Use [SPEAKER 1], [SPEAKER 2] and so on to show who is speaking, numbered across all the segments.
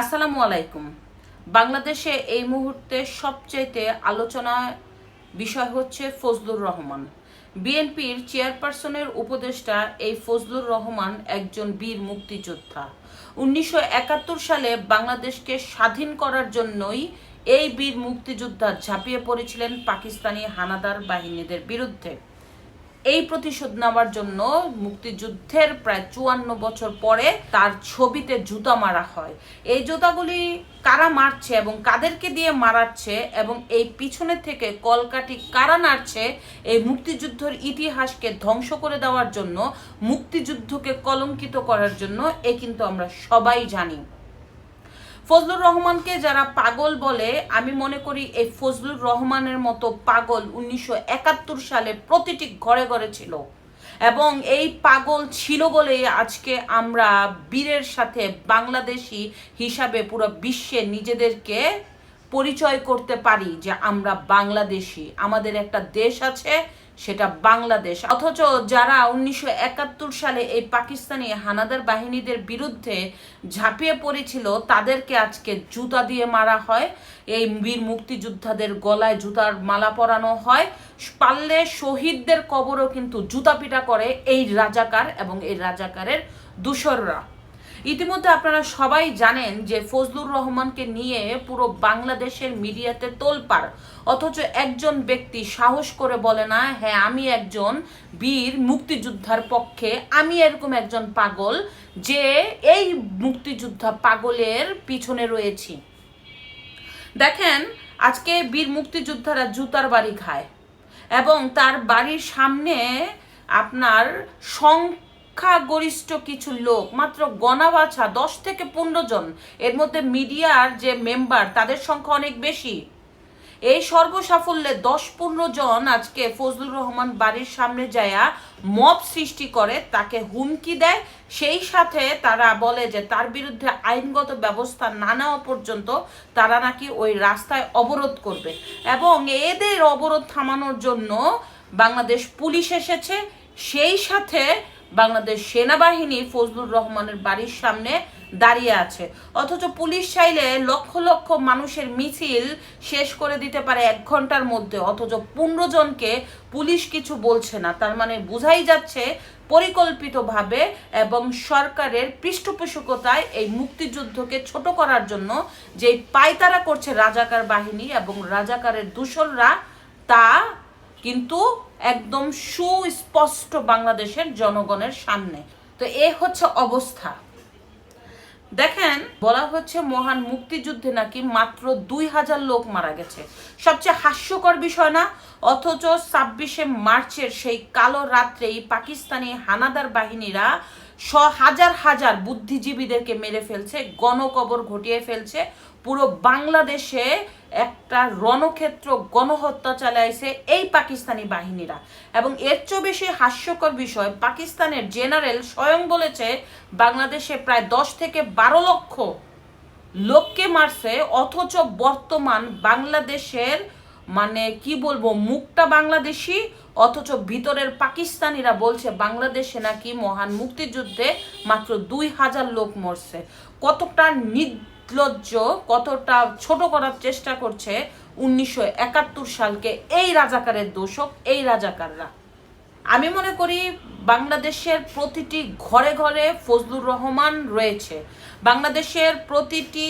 [SPEAKER 1] আসসালামু আলাইকুম। বাংলাদেশে এই মুহূর্তে সবচাইতে আলোচনা বিষয় হচ্ছে ফজলুর রহমান। বিএনপির চেয়ারপারসনের উপদেষ্টা এই ফজলুর রহমান একজন বীর মুক্তিযোদ্ধা। উনিশশো একাত্তর সালে বাংলাদেশকে স্বাধীন করার জন্যই এই বীর মুক্তিযোদ্ধা ঝাঁপিয়ে পড়েছিলেন পাকিস্তানি হানাদার বাহিনীদের বিরুদ্ধে। এই প্রতিশোধ নেওয়ার জন্য মুক্তিযুদ্ধের প্রায় চুয়ান্ন বছর পরে তার ছবিতে জুতা মারা হয়। এই জুতাগুলি কারা মারছে এবং কাদেরকে দিয়ে মারাচ্ছে এবং এই পিছনে থেকে কলকাঠি কারা নাড়ছে, এই মুক্তিযুদ্ধের ইতিহাসকে ধ্বংস করে দেওয়ার জন্য, মুক্তিযুদ্ধকে কলঙ্কিত করার জন্য, এ কিন্তু আমরা সবাই জানি। ফজলুর রহমানকে যারা পাগল বলে, আমি মনে করি এই ফজলুর রহমানের মতো পাগল উনিশশো একাত্তর সালে প্রতিটি ঘরে ঘরে ছিল। এবং এই পাগল ছিল বলেই আজকে আমরা বীরের সাথে বাংলাদেশি হিসাবে পুরো বিশ্বে নিজেদেরকে পরিচয় করতে পারি যে আমরা বাংলাদেশি। আমাদের একটা দেশ আছে সেটা বাংলাদেশ। অথচ যারা উনিশশো একাত্তর সালে এই পাকিস্তানি হানাদার বাহিনীদের বিরুদ্ধে ঝাঁপিয়ে পড়েছিল, তাদেরকে আজকে জুতা দিয়ে মারা হয়। এই বীর মুক্তিযোদ্ধাদের গলায় জুতার মালা পরানো হয়। পারলে শহীদদের কবরও কিন্তু জুতা পিটা করে এই রাজাকার এবং এই রাজাকারের দূষররা ইতিমধ্যে আপনারা সবাই জানেন যে ফজলুর রহমানকে নিয়ে পুরো বাংলাদেশের মিডিয়াতে তোলপাড়। অথচ একজন ব্যক্তি সাহস করে বলে না হ্যাঁ আমি একজন বীর মুক্তিযোদ্ধার পক্ষে, আমি এরকম একজন পাগল যে এই মুক্তিযোদ্ধা পাগলের পিছনে রয়েছি। দেখেন, আজকে বীর মুক্তিযোদ্ধারা জুতার বাড়ি খায় এবং তার বাড়ির সামনে আপনার সংখ্যাগরিষ্ঠ কিছু লোক, মাত্র গণা বাছা দশ থেকে পনেরো জন। এর মধ্যে মিডিয়ার যে মেম্বার, তাদের সংখ্যা অনেক বেশি। এই সর্বসাফল্যে দশ পনেরো জন আজকে ফজলুর রহমান বাড়ির সামনে যায়া মব সৃষ্টি করে, তাকে হুমকি দেয়। সেই সাথে তারা বলে যে, তার বিরুদ্ধে আইনগত ব্যবস্থা না নেওয়া পর্যন্ত তারা নাকি ওই রাস্তায় অবরোধ করবে। এবং এদের অবরোধ থামানোর জন্য বাংলাদেশ পুলিশ এসেছে। সেই সাথে বাংলাদেশ সেনাবাহিনী ফজলুর রহমানের বাড়ির সামনে দাঁড়িয়ে আছে। অথচ পুলিশ চাইলে লক্ষ লক্ষ মানুষের মিছিল শেষ করে দিতে পারে এক ঘণ্টার মধ্যে। অথচ পনেরো জনকে পুলিশ কিছু বলছে না। তার মানে বোঝাই যাচ্ছে পরিকল্পিতভাবে এবং সরকারের পৃষ্ঠপোষকতায় এই মুক্তিযুদ্ধকে ছোট করার জন্য যে পায়তারা করছে রাজাকার বাহিনী এবং রাজাকারের দূষণরা, তা কিন্তু একদম সুস্পষ্ট বাংলাদেশের জনগণের সামনে। তো এ হচ্ছে অবস্থা। দেখেন, বলা হচ্ছে মহান মুক্তিযুদ্ধে নাকি মাত্র দুই হাজার লোক মারা গেছে। সবচেয়ে হাস্যকর বিষয় না? অথচ ছাব্বিশে মার্চের সেই কালো রাত্রেই পাকিস্তানি হানাদার বাহিনীরা হাজার হাজার বুদ্ধিজীবীদেরকে মেরে ফেলছে, গণকবর ঘটিয়ে ফেলছে। পুরো বাংলাদেশে একটা রণক্ষেত্র গণহত্যা চালাইছে এই পাকিস্তানি বাহিনীরা। এবং এর চেয়ে বেশি হাস্যকর বিষয়, পাকিস্তানের জেনারেল স্বয়ং বলেছে, বাংলাদেশে প্রায় দশ থেকে বারো লক্ষ লোককে মারছে, অথচ বর্তমান বাংলাদেশের মানে কি বলব, মুখটা বাংলাদেশি, অথচ ভিতরের পাকিস্তানিরা বলছে বাংলাদেশে নাকি মহান মুক্তিযুদ্ধে মাত্র দুই হাজার লোক মরছে। কতটা নির্লজ্জ, কতটা ছোট করার চেষ্টা করছে উনিশশো একাত্তর সালকে এই রাজাকারের দোষক, এই রাজাকাররা। আমি মনে করি বাংলাদেশের প্রতিটি ঘরে ঘরে ফজলুর রহমান রয়েছে। বাংলাদেশের প্রতিটি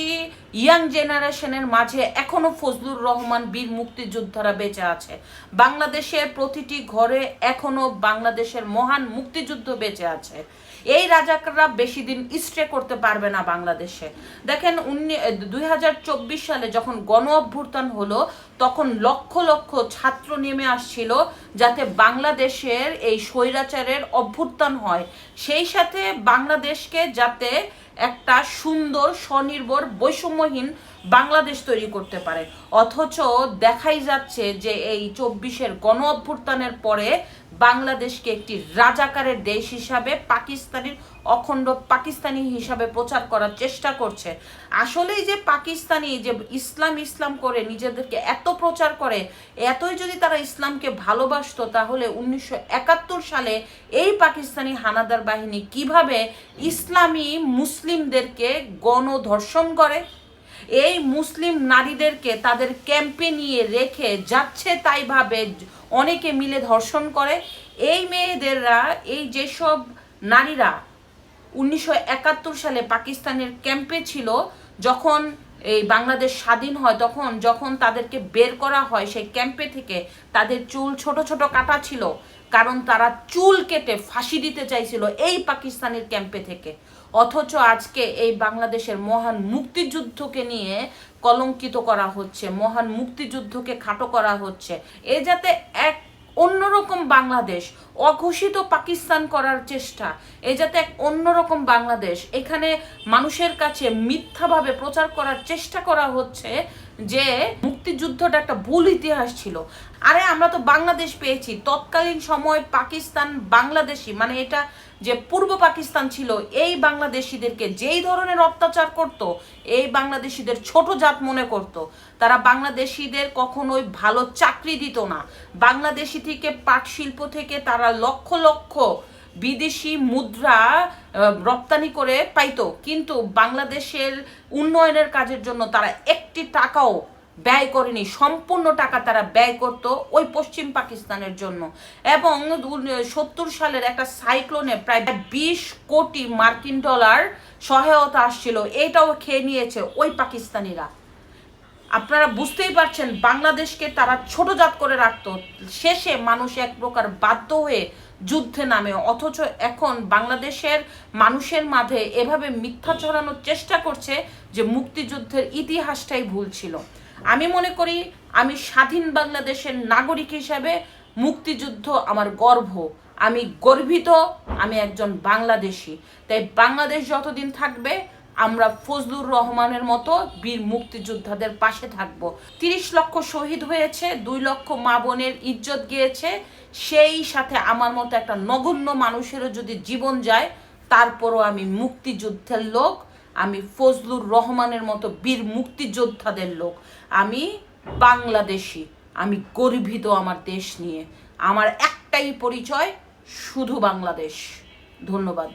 [SPEAKER 1] ইয়াং জেনারেশনের মাঝে এখনও ফজলুর রহমান বীর মুক্তিযোদ্ধারা বেঁচে আছে। বাংলাদেশের প্রতিটি ঘরে এখনও বাংলাদেশের মহান মুক্তিযুদ্ধ বেঁচে আছে। এই রাজাকাররা বেশি দিন স্টে করতে পারবে না বাংলাদেশে। দেখেন, উনি দুই হাজার চব্বিশ সালে যখন গণ অভ্যুত্থান হলো, তখন লক্ষ লক্ষ ছাত্র নেমে আসছিল যাতে বাংলাদেশের এই স্বৈরাচারের অভ্যুত্থান হয়। সেই সাথে বাংলাদেশকে যাতে একটা সুন্দর, স্বনির্ভর, বৈষম্যহীন বাংলাদেশ তৈরি করতে পারে। অথচ দেখাই যাচ্ছে যে এই চব্বিশের গণ অভ্যুত্থানের পরে বাংলাদেশকে একটি রাজাকারের দেশ হিসাবে, পাকিস্তানের অখণ্ড পাকিস্তানি হিসাবে প্রচার করার চেষ্টা করছে। আসলেই যে পাকিস্তানি যে ইসলাম ইসলাম করে নিজেদেরকে এত প্রচার করে, এতই যদি তারা ইসলামকে ভালোবাসতো, তাহলে উনিশশো একাত্তর সালে এই পাকিস্তানি হানাদার বাহিনী কীভাবে ইসলামী মুসলিমদেরকে গণধর্ষণ করে এই মুসলিম নারীদেরকে তাদের ক্যাম্পে নিয়ে রেখে যাচ্ছে তাই ভাবে অনেকে মিলে ধর্ষণ করে। এই মেয়েদেররা, এই যেসব নারীরা উনিশশো একাত্তর সালে পাকিস্তানের ক্যাম্পে ছিল, যখন এই বাংলাদেশ স্বাধীন হয়, তখন যখন তাদেরকে বের করা হয় সেই ক্যাম্পে থেকে, তাদের চুল ছোট ছোট কাটা ছিল, কারণ তারা চুল কেটে ফাঁসি দিতে চাইছিল এই পাকিস্তানের ক্যাম্পে থেকে। অথচ আজকে এই বাংলাদেশের মহান মুক্তিযুদ্ধকে নিয়ে কলঙ্কিত করা হচ্ছে, মহান মুক্তিযুদ্ধকে খাটো করা হচ্ছে। এ যাতে এক অন্যরকম বাংলাদেশ অঘোষিত পাকিস্তান করার চেষ্টা এই যাতে এক অন্যরকম বাংলাদেশ এখানে মানুষের কাছে মিথ্যাভাবে প্রচার করার চেষ্টা করা হচ্ছে যে মুক্তিযুদ্ধটা একটা ভুল ইতিহাস ছিল। আরে আমরা তো বাংলাদেশ পেয়েছি, তৎকালীন সময় পাকিস্তান বাংলাদেশি মানে এটা যে পূর্ব পাকিস্তান ছিল, এই বাংলাদেশিদেরকে যেই ধরনের অত্যাচার করত, এই বাংলাদেশিদের ছোট জাত মনে করত। তারা বাংলাদেশিদের কখনোই ভালো চাকরি দিত না। বাংলাদেশি থেকে পাট শিল্প থেকে তারা লক্ষ লক্ষ বিদেশি মুদ্রা রপ্তানি করে পাইতো। কিন্তু বাংলাদেশের উন্নয়নের কাজের জন্য তারা একটি টাকাও ব্যয় করেনি, সম্পূর্ণ টাকা তারা ব্যয় করত ওই পশ্চিম পাকিস্তানের জন্য। এবং সত্তর সালের একটা সাইক্লোনে প্রায় বিশ কোটি মার্কিন ডলার সহায়তা আসছিল, এটাও খেয়ে নিয়েছে ওই পাকিস্তানিরা। আপনারা বুঝতেই পারছেন, বাংলাদেশকে তারা ছোটজাত করে রাখত। শেষে মানুষ এক প্রকার বাধ্য হয়ে যুদ্ধে নামে, অথচ এখন বাংলাদেশের মানুষের মাঝে এভাবে মিথ্যা ছড়ানোর চেষ্টা করছে যে মুক্তিযুদ্ধের ইতিহাসটাই ভুল ছিল। আমি মনে করি আমি স্বাধীন বাংলাদেশের নাগরিক হিসাবে মুক্তিযুদ্ধ আমার গর্ব। আমি গর্বিত, আমি একজন বাংলাদেশি। তাই বাংলাদেশ যতদিন থাকবে, আমরা ফজলুর রহমানের মতো বীর মুক্তিযোদ্ধাদের পাশে থাকব। তিরিশ লক্ষ শহীদ হয়েছে, দুই লক্ষ মা বোনের ইজ্জত গিয়েছে। সেই সাথে আমার মতো একটা নগণ্য মানুষেরও যদি জীবন যায়, তারপরও আমি মুক্তিযুদ্ধের লোক আমি ফজলুর রহমানের মতো বীর মুক্তিযোদ্ধাদের লোক। আমি বাংলাদেশি, আমি গর্বিত আমার দেশ নিয়ে। আমার একটাই পরিচয়, শুধু বাংলাদেশ। ধন্যবাদ।